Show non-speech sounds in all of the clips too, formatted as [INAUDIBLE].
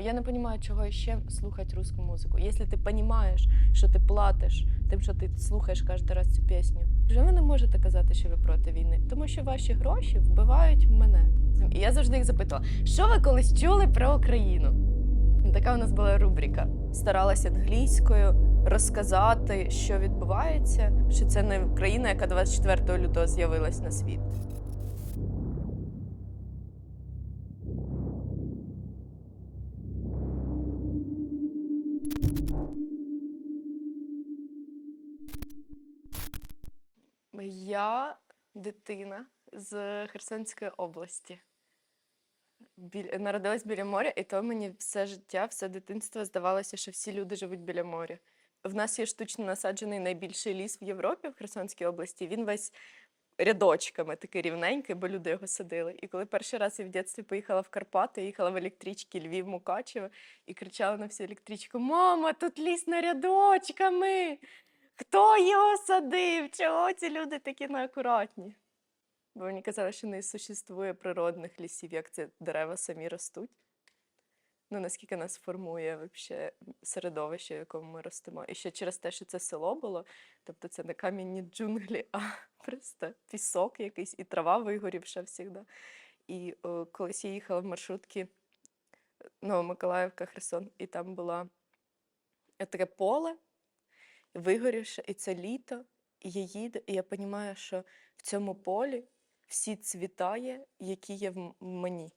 Я не розумію, чого ще слухати русську музику. Якщо ти розумієш, що ти платиш тим, що ти слухаєш кожен раз цю пісню, вже ви не можете казати, що ви проти війни, тому що ваші гроші вбивають мене. І я завжди їх запитувала, що ви колись чули про Україну? Така у нас була рубрика. Старалася англійською розказати, що відбувається, що це не країна, яка 24 лютого з'явилась на світ. Я дитина з Херсонської області. Біль... Народилась біля моря, і то мені все життя, все дитинство здавалося, що всі люди живуть біля моря. В нас є штучно насаджений найбільший ліс в Європі, в Херсонській області. Він весь рядочками такий рівненький, бо люди його садили. І коли перший раз я в дитинстві поїхала в Карпати, їхала в електричці Львів Мукачево і кричала на всю електричку: Мама, тут ліс на рядочками! Хто його садив? Чого ці люди такі неакуратні? Бо мені казали, що не существує природних лісів, як ці дерева самі ростуть. Ну, наскільки нас формує вообще середовище, в якому ми ростемо. І ще через те, що це село було, тобто це не кам'яні джунглі, а [LAUGHS] просто пісок якийсь і трава вигорівша завжди. І о, колись я їхала в маршрутки ну, Миколаївка, Херсон, і там було таке поле, вигорівше, і це літо, і я їду, і я розумію, що в цьому полі всі цвітає, які є в мені.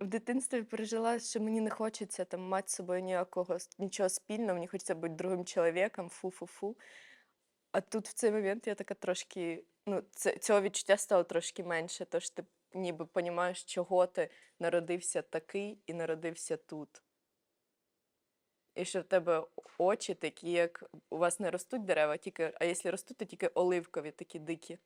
В дитинстві пережила, що мені не хочеться там мати з собою ніякого нічого спільного, мені хочеться бути другим чоловіком, фу-фу-фу. А тут в цей момент я така трошки, ну, це, цього відчуття стало трошки менше, тож ти ніби розумієш, чого ти народився такий і народився тут. І що в тебе очі такі, як у вас не ростуть дерева, тільки, а якщо ростуть, то тільки оливкові, такі дикі.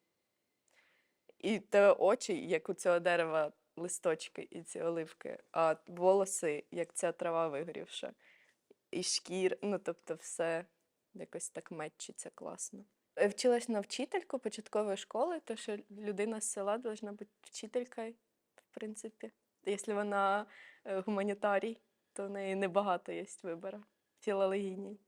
І те очі, як у цього дерева листочки і ці оливки, а волоси, як ця трава вигорівша. І шкір, ну тобто все якось так мечиться класно. Е, Вчилась на вчительку початкової школи, то що людина з села повинна бути вчителькою, в принципі. Якщо вона е, гуманітарій, то в неї небагато є вибору філологіній.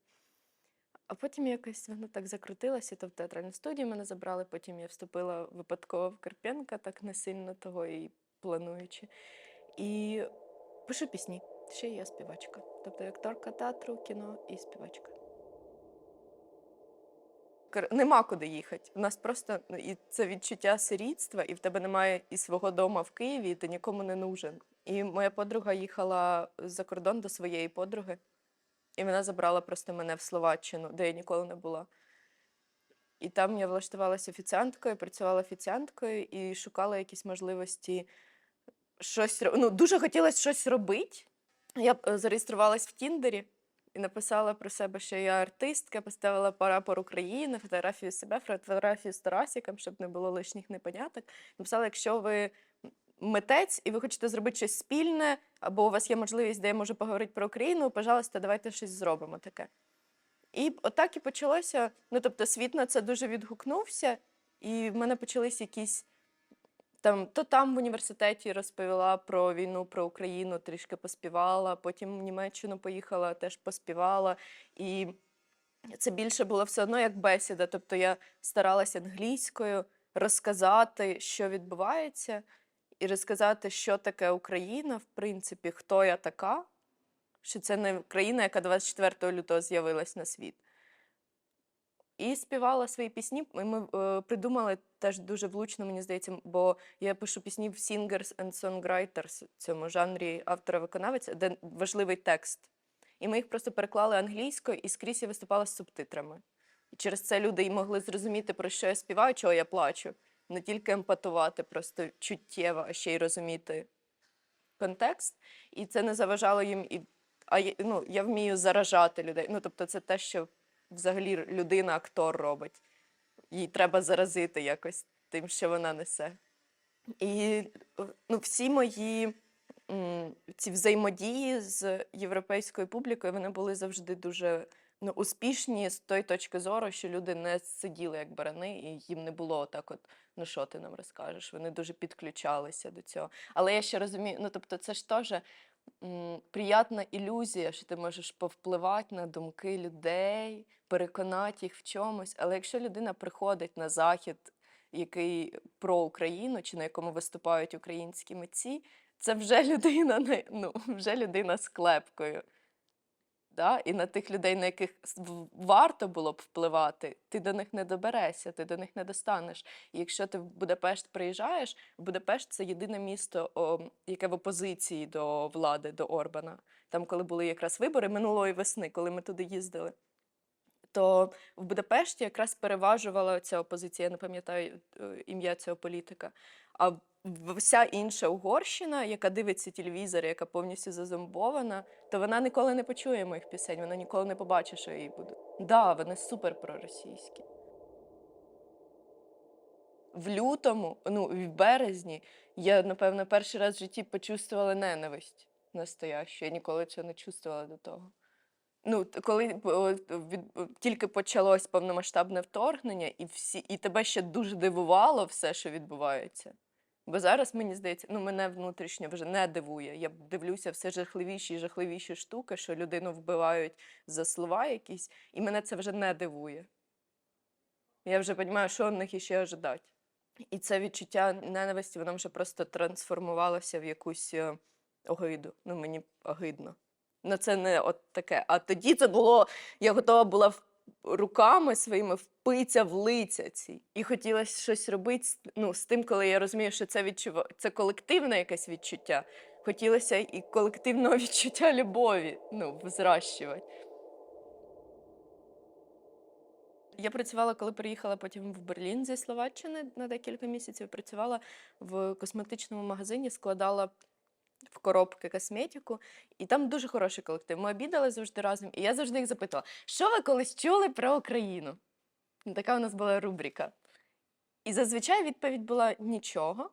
А потім якось воно так закрутилося, то в театральну студію мене забрали, потім я вступила випадково в Карпенка, так не сильно того і плануючи. І пишу пісні. Ще я співачка. Тобто акторка театру, кіно і співачка. Нема куди їхати. У нас просто ну, і це відчуття сирітства, і в тебе немає і свого дому в Києві, і ти нікому не нужен. І моя подруга їхала за кордон до своєї подруги, і вона забрала просто мене в Словаччину, де я ніколи не була. І там я влаштувалася офіціанткою, працювала офіціанткою і шукала якісь можливості щось ну, дуже хотілося щось робити. Я е, зареєструвалась в Тіндері і написала про себе, що я артистка, поставила прапор України, фотографію себе, фотографію з Тарасиком, щоб не було лишніх непоняток. Написала, якщо ви митець і ви хочете зробити щось спільне, або у вас є можливість, де я можу поговорити про Україну, пожалуйста, давайте щось зробимо таке. І отак і почалося. Ну, тобто, світ на це дуже відгукнувся, і в мене почались якісь там, то там в університеті розповіла про війну, про Україну, трішки поспівала, потім в Німеччину поїхала, теж поспівала. І це більше було все одно як бесіда. Тобто я старалася англійською розказати, що відбувається, і розказати, що таке Україна, в принципі, хто я така, що це не країна, яка 24 лютого з'явилась на світ. І співала свої пісні. і Ми е, придумали теж дуже влучно, мені здається, бо я пишу пісні в singers and songwriters, цьому жанрі автора-виконавець, де важливий текст. І ми їх просто переклали англійською і скрізь я виступала з субтитрами. І через це люди і могли зрозуміти, про що я співаю, чого я плачу. Не тільки емпатувати, просто чуттєво, а ще й розуміти контекст. І це не заважало їм і. А ну, я вмію заражати людей. Ну, тобто, це те, що взагалі людина, актор робить. Їй треба заразити якось тим, що вона несе. І е, ну, всі мої ці взаємодії з європейською публікою вони були завжди дуже ну, успішні з тої точки зору, що люди не сиділи як барани, і їм не було так, от, ну що ти нам розкажеш? Вони дуже підключалися до цього. Але я ще розумію, ну тобто, це ж теж приятна ілюзія, що ти можеш повпливати на думки людей, переконати їх в чомусь. Але якщо людина приходить на захід, який про Україну, чи на якому виступають українські митці, це вже [LAUGHS] людина, ну, вже людина з клепкою. Да? І на тих людей, на яких варто було б впливати, ти до них не доберешся, ти до них не достанеш. І якщо ти в Будапешт приїжджаєш, Будапешт це єдине місто, о, яке в опозиції до влади, до Орбана. Там, коли були якраз вибори минулої весни, коли ми туди їздили, то в Будапешті якраз переважувала ця опозиція, я не пам'ятаю е, ім'я цього політика. А вся інша Угорщина, яка дивиться телевізор, яка повністю зазомбована, то вона ніколи не почує моїх пісень, вона ніколи не побачить, що я їй буду. Да, вони супер проросійські. В лютому, ну, в березні, я, напевно, перший раз в житті почувствувала ненависть настоящу. Я ніколи цього не чувствувала до того. Ну, коли тільки почалось повномасштабне вторгнення, і всі, і тебе ще дуже дивувало все, що відбувається. Бо зараз мені здається, ну мене внутрішньо вже не дивує. Я дивлюся все жахливіші і жахливіші штуки, що людину вбивають за слова якісь, і мене це вже не дивує. Я вже розумію, що від них іще ожидати. І це відчуття ненависті, воно вже просто трансформувалося в якусь е, огиду. Ну, мені огидно. Ну, це не от таке. А тоді це було, я готова була в- руками своїми впитися в лиця ці. І хотілося щось робити ну, з тим, коли я розумію, що це відчува... це колективне якесь відчуття. Хотілося і колективного [LAUGHS] відчуття любові ну, зращувати. Я працювала, коли приїхала потім в Берлін зі Словаччини на декілька місяців. Працювала в косметичному магазині, складала в коробки косметику, і там дуже хороший колектив. Ми обідали завжди разом, і я завжди їх запитувала, що ви колись чули про Україну? Ну, Така у нас була рубрика. І зазвичай відповідь була нічого.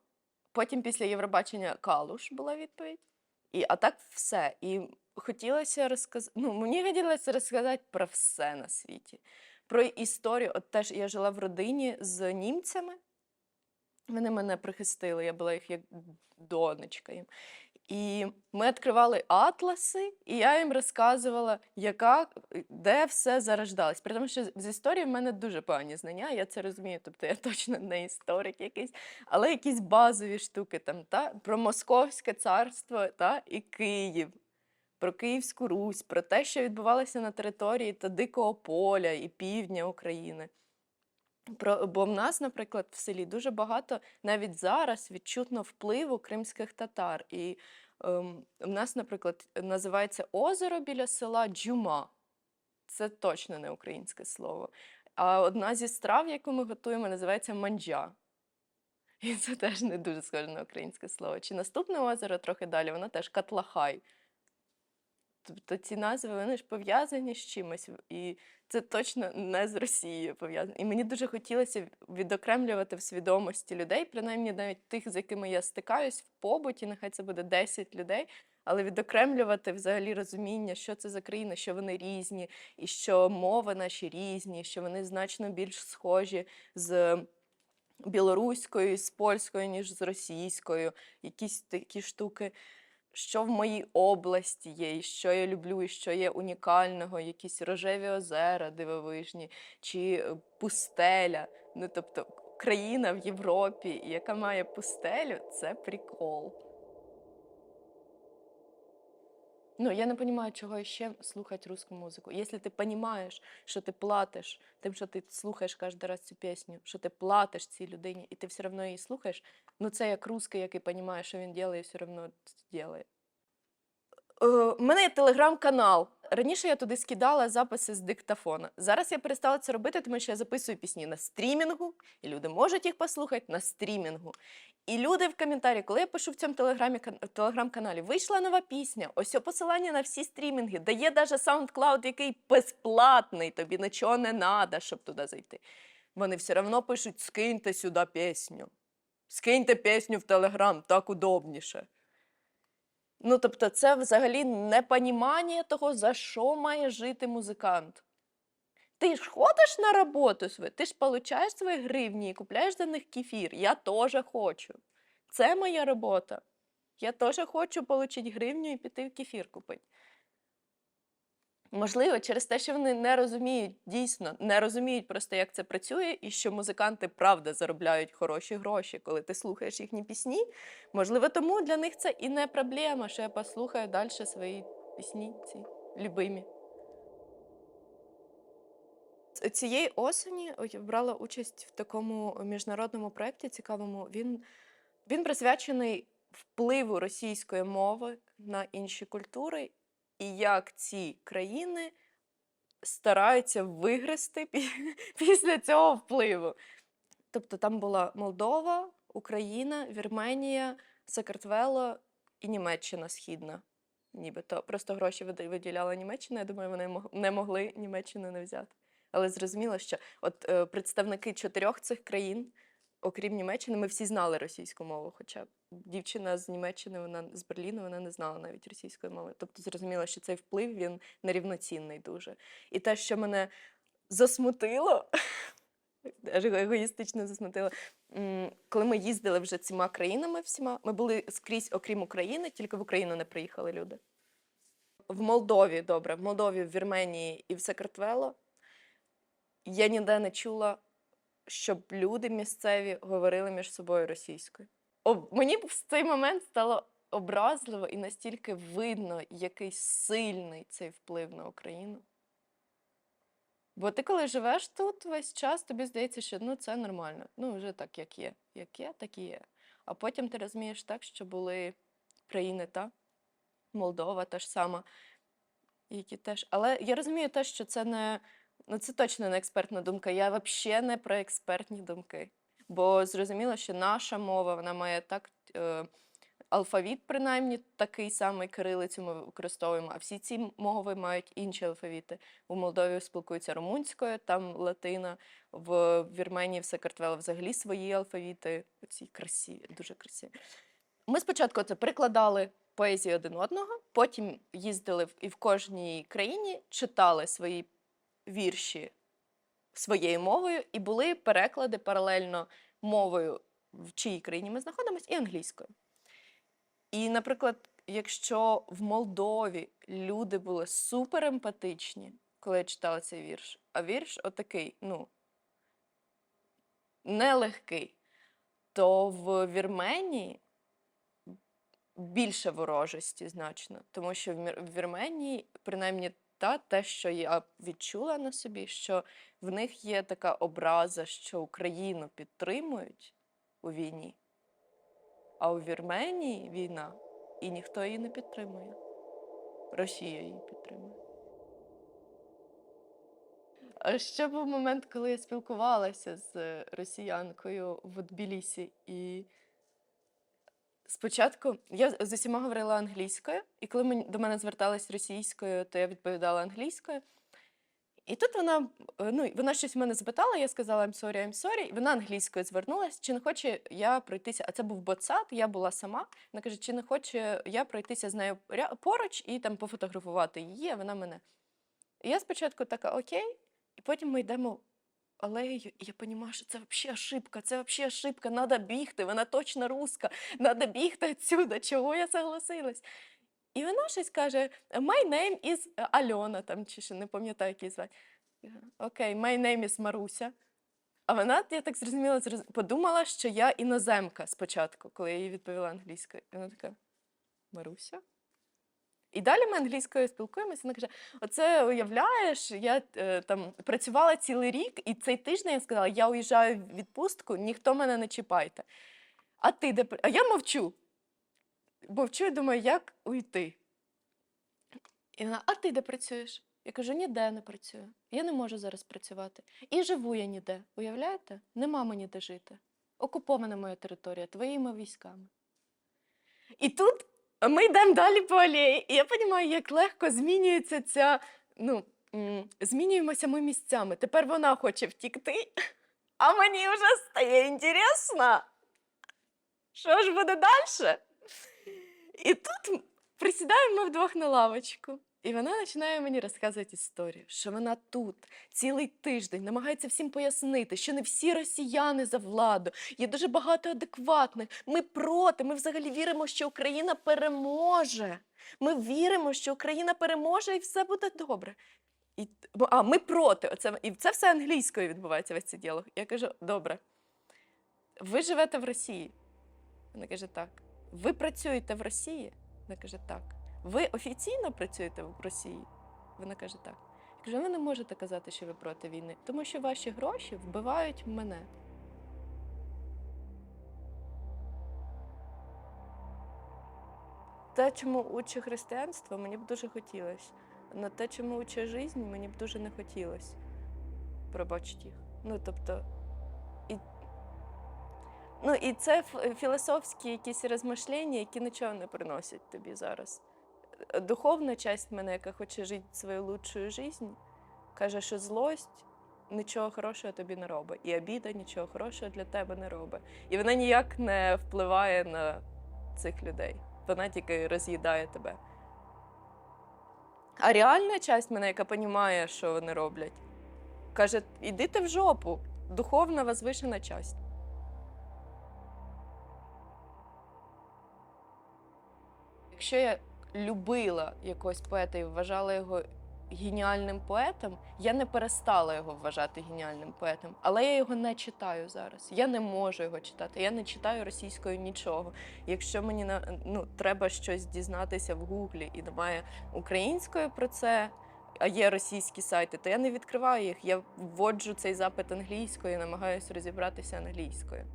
Потім після Євробачення Калуш була відповідь. І, а так все. І хотілося розказати, ну, мені хотілося розказати про все на світі. Про історію. От теж я жила в родині з німцями. Вони мене прихистили, я була їх як донечка їм. І ми відкривали атласи, і я їм розказувала, яка, де все зарождалось. При тому, що з історії в мене дуже погані знання, я це розумію. Тобто я [LAUGHS] точно не історик якийсь, але якісь базові штуки там, та, про Московське царство та, і Київ, про Київську Русь, про те, що відбувалося на території та Дикого поля і півдня України. Про, бо в нас, наприклад, в селі дуже багато навіть зараз відчутно впливу кримських татар. І ем, в нас, наприклад, називається озеро біля села Джума. Це точно не українське слово. А одна зі страв, яку ми готуємо, називається манджа. І це теж не дуже схоже на українське слово. Чи наступне озеро трохи далі, воно теж Катлахай. Тобто ці назви вони ж пов'язані з чимось, і це точно не з Росією пов'язано. І мені дуже хотілося відокремлювати в свідомості людей, принаймні навіть тих, з якими я стикаюсь в побуті, нехай це буде 10 людей, але відокремлювати взагалі розуміння, що це за країни, що вони різні, і що мови наші різні, що вони значно більш схожі з білоруською, з польською, ніж з російською, якісь такі штуки що в моїй області є, і що я люблю, і що є унікального, якісь рожеві озера дивовижні, чи е, пустеля. Ну, тобто, країна в Європі, яка має пустелю, це прикол. Ну, я не розумію, чого ще слухати русську музику. Якщо ти розумієш, що ти платиш тим, що ти слухаєш кожен раз цю пісню, що ти платиш цій людині, і ти все одно її слухаєш, ну це як русський, який розуміє, що він робить, і все одно це робить. Е, У мене є телеграм-канал. Раніше я туди скидала записи з диктофона. Зараз я перестала це робити, тому що я записую пісні на стрімінгу, і люди можуть їх послухати на стрімінгу. І люди в коментарі, коли я пишу в цьому телеграмі телеграм-каналі, вийшла нова пісня, ось посилання на всі стрімінги, дає навіть SoundCloud, який безплатний, тобі нічого не треба, щоб туди зайти. Вони все одно пишуть: скиньте сюди пісню. Скиньте пісню в Телеграм, так удобніше. Ну, тобто, це взагалі непонімання того, за що має жити музикант. Ти ж ходиш на роботу свою, ти ж получаєш свої гривні і купляєш за них кефір. Я теж хочу. Це моя робота. Я теж хочу отримати гривню і піти в кефір купити. Можливо, через те, що вони не розуміють, дійсно не розуміють просто, як це працює, і що музиканти правда заробляють хороші гроші, коли ти слухаєш їхні пісні. Можливо, тому для них це і не проблема, що я послухаю далі свої пісні, ці любимі. Цієї осені я брала участь в такому міжнародному проєкті цікавому. Він, він присвячений впливу російської мови на інші культури і як ці країни стараються вигрести [LAUGHS] після цього впливу. Тобто там була Молдова, Україна, Вірменія, Сакартвело і Німеччина Східна. Нібито просто гроші виділяла Німеччина. Я думаю, вони не могли Німеччину не взяти. Але зрозуміло, що от е, представники чотирьох цих країн, окрім Німеччини, ми всі знали російську мову. Хоча дівчина з Німеччини, вона з Берліну, вона не знала навіть російської мови. Тобто зрозуміло, що цей вплив він нерівноцінний дуже. І те, що мене засмутило, [LAUGHS] аж егоїстично засмутило, коли ми їздили вже цими країнами всіма, ми були скрізь, окрім України, тільки в Україну не приїхали люди. В Молдові, добре, в Молдові, в Вірменії і в Сакартвело я ніде не чула, щоб люди місцеві говорили між собою російською. Об, мені в цей момент стало образливо і настільки видно, який сильний цей вплив на Україну. Бо ти, коли живеш тут весь час, тобі здається, що ну, це нормально. Ну, вже так, як є. Як є, так і є. А потім ти розумієш так, що були країни, та Молдова та ж сама, які теж. Але я розумію те, що це не. Ну, це точно не експертна думка. Я взагалі не про експертні думки. Бо зрозуміло, що наша мова вона має так. Е, алфавіт, принаймні, такий самий кирилицю ми використовуємо, а всі ці мови мають інші алфавіти. У Молдові спілкуються румунською, там латина, в Вірменії, в Сакартвело взагалі свої алфавіти. Ці красиві, дуже красиві. Ми спочатку це прикладали поезію один одного, потім їздили і в кожній країні читали свої вірші своєю мовою, і були переклади паралельно мовою, в чиїй країні ми знаходимося, і англійською. І, наприклад, якщо в Молдові люди були супер емпатичні, коли я читала цей вірш, а вірш отакий, ну, нелегкий, то в Вірменії більше ворожості значно, тому що в Вірменії, принаймні, та те, що я відчула на собі, що в них є така образа, що Україну підтримують у війні, а у Вірменії війна, і ніхто її не підтримує. Росія її підтримує. Ще був момент, коли я спілкувалася з росіянкою в Тбілісі, і спочатку я з усіма говорила англійською, і коли мені, до мене звертались російською, то я відповідала англійською. І тут вона, е, ну, вона щось в мене запитала, я сказала I'm sorry, I'm sorry, і вона англійською звернулася, чи не хоче я пройтися, а це був боцат, я була сама. Вона каже, чи не хоче я пройтися з нею поруч і там пофотографувати її, а вона мене. І я спочатку така окей, і потім ми йдемо алеєю, і я розумію, що це взагалі ошибка, це взагалі ошибка, треба бігти, вона точно руска, треба бігти відсюди, чого я согласилась. І вона щось каже: My name is Альона, там, чи ще не пам'ятаю, як її звати. Окей, my name is Маруся. А вона, я так зрозуміла, подумала, що я іноземка спочатку, коли я їй відповіла англійською. І вона така: Маруся? І далі ми англійською спілкуємося. Вона каже: Оце уявляєш, я е, там працювала цілий рік, і цей тиждень я сказала, я уїжджаю в відпустку, ніхто мене не чіпайте. А ти де? А я мовчу. Мовчу і думаю, як уйти. І вона, а ти де працюєш? Я кажу, ніде не працюю. Я не можу зараз працювати. І живу я ніде. Уявляєте? Нема мені де жити. Окупована моя територія твоїми військами. І тут ми йдемо далі по алеї, і я розумію, як легко змінюється ця, ну, змінюємося ми місцями. Тепер вона хоче втікти, а мені вже стає інтересно. Що ж буде далі? І тут присідаємо ми вдвох на лавочку. І вона починає мені розказувати історію, що вона тут цілий тиждень намагається всім пояснити, що не всі росіяни за владу, є дуже багато адекватних. Ми проти. Ми взагалі віримо, що Україна переможе. Ми віримо, що Україна переможе і все буде добре. І, а, ми проти. Оце, і це все англійською відбувається весь цей діалог. Я кажу: добре, ви живете в Росії. Вона каже, так. Ви працюєте в Росії? Вона каже, так. Ви офіційно працюєте в Росії? Вона каже, так. Я кажу, ви не можете казати, що ви проти війни, тому що ваші гроші вбивають мене. Те, чому учить християнство, мені б дуже хотілося. На те, чому учить життя, мені б дуже не хотілося. Пробачити їх. Ну, тобто, ну, і це філософські якісь розмишлення, які нічого не приносять тобі зараз. Е, Духовна часть мене, яка хоче жити свою лучшою життя, каже, що злость нічого хорошого тобі не робить, і обіда нічого хорошого для тебе не робить. І вона ніяк не впливає на цих людей. Вона тільки роз'їдає тебе. А реальна часть мене, яка розуміє, що вони роблять, каже: ідите в жопу, духовна возвишена часть. Якщо я любила якогось поета і вважала його геніальним поетом, я не перестала його вважати геніальним поетом, але я його не читаю зараз. Я не можу його читати. Я не читаю російською нічого. Якщо мені ну треба щось дізнатися в гуглі і немає української про це. А є російські сайти, то я не відкриваю їх. Я вводжу цей запит англійською і намагаюся розібратися англійською.